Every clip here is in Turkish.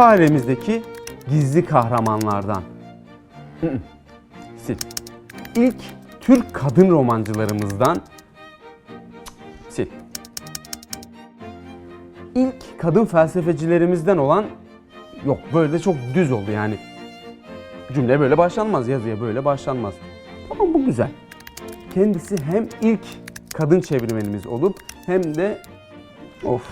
ailemizdeki gizli kahramanlardan. Sil. İlk Türk kadın romancılarımızdan. Sil. İlk kadın felsefecilerimizden olan yok böyle çok düz oldu yani. Cümle böyle başlanmaz, yazıya böyle başlanmaz. Tamam bu güzel. Kendisi hem ilk kadın çevirmenimiz olup hem de of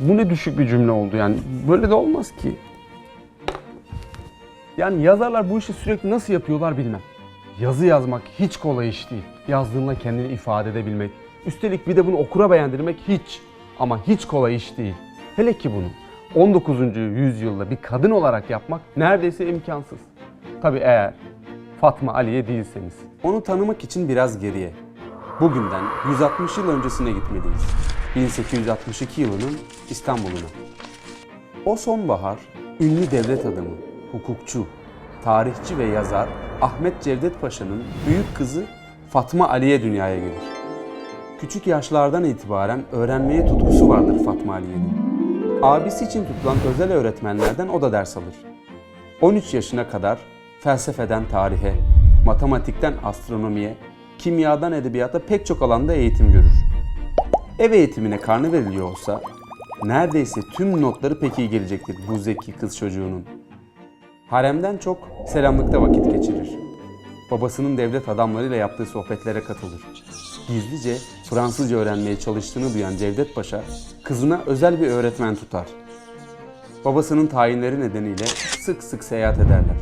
bu ne düşük bir cümle oldu yani. Böyle de olmaz ki. Yani yazarlar bu işi sürekli nasıl yapıyorlar bilmem. Yazı yazmak hiç kolay iş değil. Yazdığınla kendini ifade edebilmek. Üstelik bir de bunu okura beğendirmek hiç ama hiç kolay iş değil. Hele ki bunu 19. yüzyılda bir kadın olarak yapmak neredeyse imkansız. Tabi eğer Fatma Aliye değilseniz. Onu tanımak için biraz geriye. Bugünden 160 yıl öncesine gitmeliyiz. 1862 yılının İstanbul'una. O sonbahar ünlü devlet adamı, hukukçu, tarihçi ve yazar Ahmet Cevdet Paşa'nın büyük kızı Fatma Aliye dünyaya gelir. Küçük yaşlardan itibaren öğrenmeye tutkusu vardır Fatma Aliye'nin. Abisi için tutulan özel öğretmenlerden o da ders alır. 13 yaşına kadar felsefeden tarihe, matematikten astronomiye, kimyadan edebiyata pek çok alanda eğitim görür. Ev eğitimine karnı veriliyor olsa neredeyse tüm notları pek iyi gelecektir bu zeki kız çocuğunun. Haremden çok selamlıkta vakit geçirir. Babasının devlet adamlarıyla yaptığı sohbetlere katılır. Gizlice Fransızca öğrenmeye çalıştığını duyan Cevdet Paşa kızına özel bir öğretmen tutar. Babasının tayinleri nedeniyle sık sık seyahat ederler.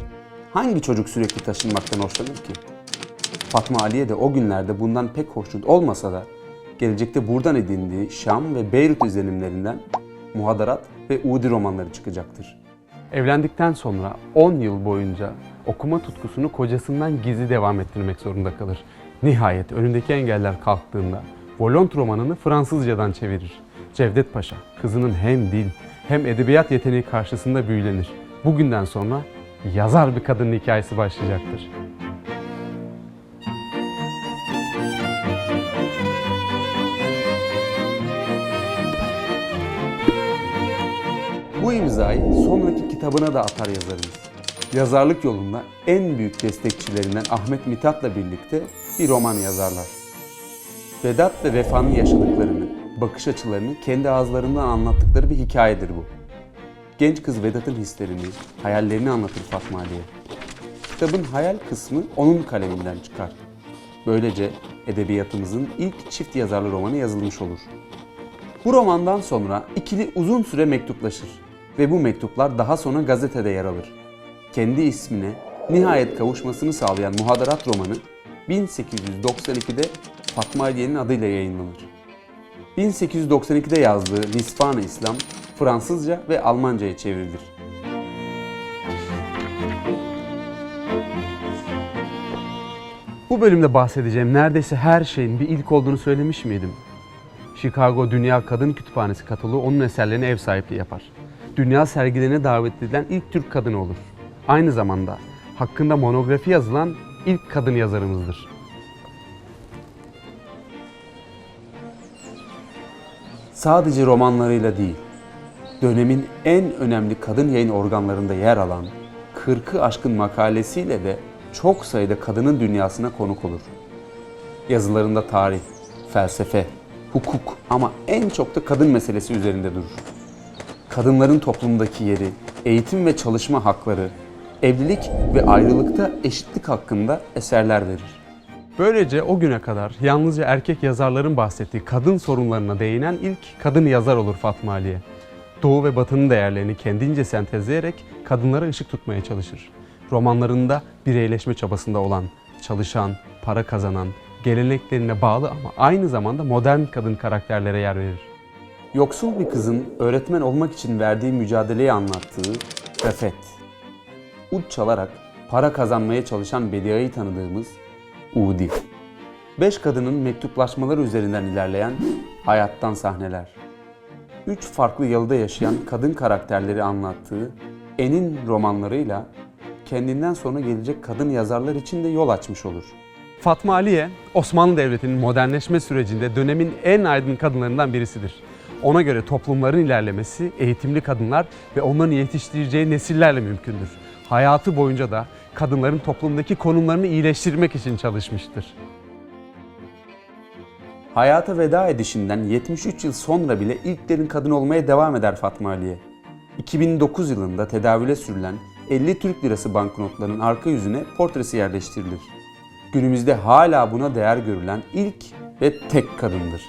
Hangi çocuk sürekli taşınmaktan hoşlanır ki? Fatma Aliye de o günlerde bundan pek hoşnut olmasa da gelecekte buradan edindiği Şam ve Beyrut izlenimlerinden Muhadarat ve Udi romanları çıkacaktır. Evlendikten sonra 10 yıl boyunca okuma tutkusunu kocasından gizli devam ettirmek zorunda kalır. Nihayet önündeki engeller kalktığında Volont romanını Fransızcadan çevirir. Cevdet Paşa kızının hem dil hem edebiyat yeteneği karşısında büyülenir. Bugünden sonra yazar bir kadının hikayesi başlayacaktır. Bu imzayı sonraki kitabına da atar yazarımız. Yazarlık yolunda en büyük destekçilerinden Ahmet Mithat'la birlikte bir roman yazarlar. Vedat ve Vefa'nın yaşadıklarını, bakış açılarını kendi ağızlarından anlattıkları bir hikayedir bu. Genç kız Vedat'ın hislerini, hayallerini anlatır Fatma Ali'ye. Kitabın hayal kısmı onun kaleminden çıkar. Böylece edebiyatımızın ilk çift yazarlı romanı yazılmış olur. Bu romandan sonra ikili uzun süre mektuplaşır ve bu mektuplar daha sonra gazetede yer alır. Kendi ismine nihayet kavuşmasını sağlayan Muhadarat romanı 1892'de Fatma Aliye'nin adıyla yayınlanır. 1892'de yazdığı Nisvan-ı İslam Fransızca ve Almanca'ya çevrilir. Bu bölümde bahsedeceğim neredeyse her şeyin bir ilk olduğunu söylemiş miydim? Chicago Dünya Kadın Kütüphanesi kataloğu onun eserlerine ev sahipliği yapar. Dünya sergilerine davet edilen ilk Türk kadını olur. Aynı zamanda hakkında monografi yazılan ilk kadın yazarımızdır. Sadece romanlarıyla değil, dönemin en önemli kadın yayın organlarında yer alan 40'ı aşkın makalesiyle de çok sayıda kadının dünyasına konuk olur. Yazılarında tarih, felsefe, hukuk ama en çok da kadın meselesi üzerinde durur. Kadınların toplumdaki yeri, eğitim ve çalışma hakları, evlilik ve ayrılıkta eşitlik hakkında eserler verir. Böylece o güne kadar yalnızca erkek yazarların bahsettiği kadın sorunlarına değinen ilk kadın yazar olur Fatma Aliye. Doğu ve Batı'nın değerlerini kendince sentezleyerek kadınlara ışık tutmaya çalışır. Romanlarında bireyleşme çabasında olan, çalışan, para kazanan, geleneklerine bağlı ama aynı zamanda modern kadın karakterlere yer verir. Yoksul bir kızın öğretmen olmak için verdiği mücadeleyi anlattığı Refet. Ud çalarak para kazanmaya çalışan Bedia'yı tanıdığımız Udi. Beş kadının mektuplaşmaları üzerinden ilerleyen hayattan sahneler. Üç farklı yalıda yaşayan kadın karakterleri anlattığı En'in romanlarıyla kendinden sonra gelecek kadın yazarlar için de yol açmış olur. Fatma Aliye, Osmanlı Devleti'nin modernleşme sürecinde dönemin en aydın kadınlarından birisidir. Ona göre toplumların ilerlemesi eğitimli kadınlar ve onların yetiştireceği nesillerle mümkündür. Hayatı boyunca da kadınların toplumdaki konumlarını iyileştirmek için çalışmıştır. Hayata veda edişinden 73 yıl sonra bile ilklerin kadın olmaya devam eder Fatma Aliye. 2009 yılında tedavüle sürülen 50 Türk Lirası banknotlarının arka yüzüne portresi yerleştirilir. Günümüzde hala buna değer görülen ilk ve tek kadındır.